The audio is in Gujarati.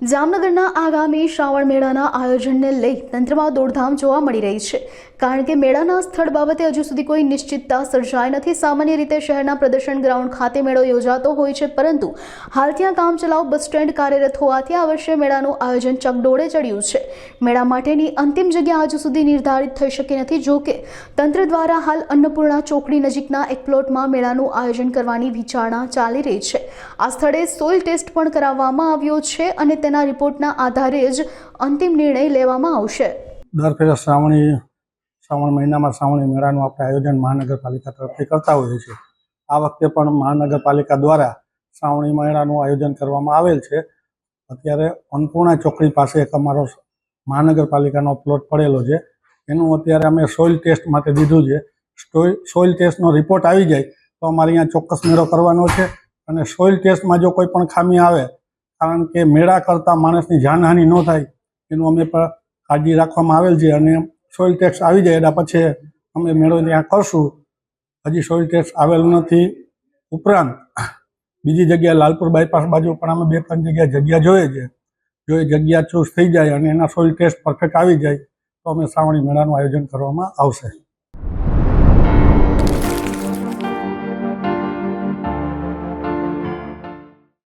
જામનગરના આગામી શ્રાવણ મેળાના આયોજનને લઈ તંત્રમાં દોડધામ જોવા મળી રહી છે. કારણ કે મેળાના સ્થળ બાબતે હજુ સુધી કોઈ નિશ્ચિતતા સર્જાઈ નથી. સામાન્ય રીતે શહેરના પ્રદર્શન ગ્રાઉન્ડ ખાતે મેળો યોજાતો હોય છે, પરંતુ હાલ ત્યાં કામચલાઉ બસ સ્ટેન્ડ કાર્યરત હોવાથી આ વર્ષે મેળાનું આયોજન ચકડોળે ચડ્યું છે. મેળા માટેની અંતિમ જગ્યા હજુ સુધી નિર્ધારિત થઈ શકી નથી. જો કે, તંત્ર દ્વારા હાલ અન્નપૂર્ણા ચોકડી નજીકના એક પ્લોટમાં મેળાનું આયોજન કરવાની વિચારણા ચાલી રહી છે. આ સ્થળે સોઇલ ટેસ્ટ પણ કરાવવામાં આવ્યો છે અને તેના રિપોર્ટના આધારે જ અંતિમ નિર્ણય લેવામાં આવશે. દર ફેરે શ્રાવણી, શ્રાવણ મહિનામાં શ્રાવણી મેળાનું આપણે આયોજન મહાનગરપાલિકા તરફથી કરતા હોઈએ છીએ. આ વખતે પણ મહાનગરપાલિકા દ્વારા શ્રાવણી મેળાનું આયોજન કરવામાં આવેલ છે. અત્યારે અન્નપૂર્ણા ચોકડી પાસે એક અમારો મહાનગરપાલિકાનો પ્લોટ પડેલો છે. એનું અત્યારે અમે સોઇલ ટેસ્ટ માટે દીધું છે. સોઇલ ટેસ્ટનો રિપોર્ટ આવી જાય તો અમારે અહીંયા ચોક્કસ મેળો કરવાનો છે અને સોઇલ ટેસ્ટમાં જો કોઈ પણ ખામી આવે કારણ કે મેળા કરતાં માણસની જાનહાનિ ન થાય, એનું અમે પણ કાળજી રાખવામાં આવેલ છે અને સોઇલ ટેક્સ આવી જાય એના પછી અમે મેળો ત્યાં કરશું. હજી સોઇલ ટેક્સ આવેલ નથી. ઉપરાંત બીજી જગ્યાએ લાલપુર બાયપાસ બાજુ પણ અમે બે ત્રણ જગ્યાએ જગ્યા જોઈએ છે. જો એ જગ્યા ચૂઝ થઈ જાય અને એના સોઇલ ટેસ્ટ પરફેક્ટ આવી જાય, તો અમે શ્રાવણી મેળાનું આયોજન કરવામાં આવશે.